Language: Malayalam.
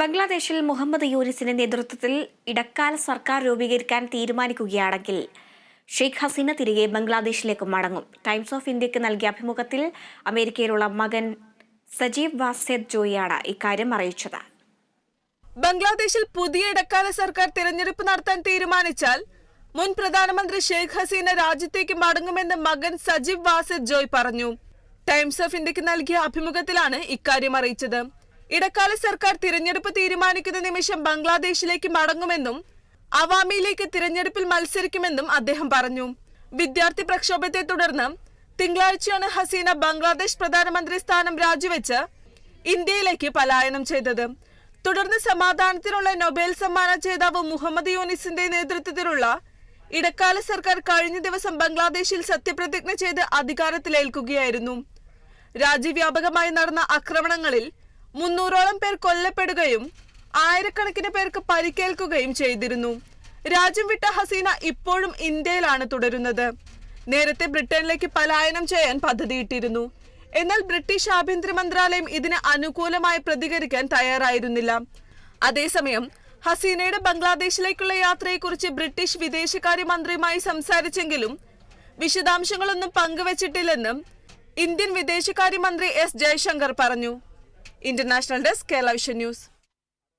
ബംഗ്ലാദേശിൽ മുഹമ്മദ് യൂനിസിന്റെ നേതൃത്വത്തിൽ ഇടക്കാല സർക്കാർ രൂപീകരിക്കാൻ തീരുമാനിക്കുകയാണെങ്കിൽ ഷെയ്ഖ് ഹസീന തിരികെ ബംഗ്ലാദേശിലേക്ക് മടങ്ങും. ടൈംസ് ഓഫ് ഇന്ത്യയ്ക്ക് നൽകിയ അഭിമുഖത്തിൽ അമേരിക്കയിലുള്ള മകൻ സജീവ് വാസേദ് ജോയിയാണ് ഇക്കാര്യം അറിയിച്ചത്. ബംഗ്ലാദേശിൽ പുതിയ ഇടക്കാല സർക്കാർ തിരഞ്ഞെടുപ്പ് നടത്താൻ തീരുമാനിച്ചാൽ മുൻ പ്രധാനമന്ത്രി ഷെയ്ഖ് ഹസീന രാജ്യത്തേക്ക് മടങ്ങുമെന്ന് മകൻ സജീവ് വാസേദ് ജോയ് പറഞ്ഞു. ടൈംസ് ഓഫ് ഇന്ത്യയ്ക്ക് നൽകിയ അഭിമുഖത്തിലാണ് ഇക്കാര്യം അറിയിച്ചത്. ഇടക്കാല സർക്കാർ തിരഞ്ഞെടുപ്പ് തീരുമാനിക്കുന്ന നിമിഷം ബംഗ്ലാദേശിലേക്ക് മടങ്ങുമെന്നും അവാമിയിലേക്ക് തിരഞ്ഞെടുപ്പിൽ മത്സരിക്കുമെന്നും അദ്ദേഹം പറഞ്ഞു. വിദ്യാർത്ഥി പ്രക്ഷോഭത്തെ തുടർന്ന് തിങ്കളാഴ്ചയാണ് ഹസീന ബംഗ്ലാദേശ് പ്രധാനമന്ത്രി സ്ഥാനം രാജിവെച്ച് ഇന്ത്യയിലേക്ക് പലായനം ചെയ്തത്. തുടർന്ന് സമാധാനത്തിനുള്ള നൊബേൽ സമ്മാന ജേതാവ് മുഹമ്മദ് യൂനിസിന്റെ നേതൃത്വത്തിലുള്ള ഇടക്കാല സർക്കാർ കഴിഞ്ഞ ദിവസം ബംഗ്ലാദേശിൽ സത്യപ്രതിജ്ഞ ചെയ്ത് അധികാരത്തിലേൽക്കുകയായിരുന്നു. രാജ്യവ്യാപകമായി നടന്ന ആക്രമണങ്ങളിൽ മുന്നൂറോളം പേർ കൊല്ലപ്പെടുകയും ആയിരക്കണക്കിന് പേർക്ക് പരിക്കേൽക്കുകയും ചെയ്തിരുന്നു. രാജ്യം വിട്ട ഹസീന ഇപ്പോഴും ഇന്ത്യയിലാണ് തുടരുന്നത്. നേരത്തെ ബ്രിട്ടനിലേക്ക് പലായനം ചെയ്യാൻ പദ്ധതിയിട്ടിരുന്നു. എന്നാൽ ബ്രിട്ടീഷ് ആഭ്യന്തര മന്ത്രാലയം ഇതിന് അനുകൂലമായി പ്രതികരിക്കാൻ തയ്യാറായിരുന്നില്ല. അതേസമയം ഹസീനയുടെ ബംഗ്ലാദേശിലേക്കുള്ള യാത്രയെക്കുറിച്ച് ബ്രിട്ടീഷ് വിദേശകാര്യ മന്ത്രിയുമായി സംസാരിച്ചെങ്കിലും വിശദാംശങ്ങളൊന്നും പങ്കുവച്ചിട്ടില്ലെന്നും ഇന്ത്യൻ വിദേശകാര്യമന്ത്രി എസ് ജയശങ്കർ പറഞ്ഞു. International desk Kerala vision news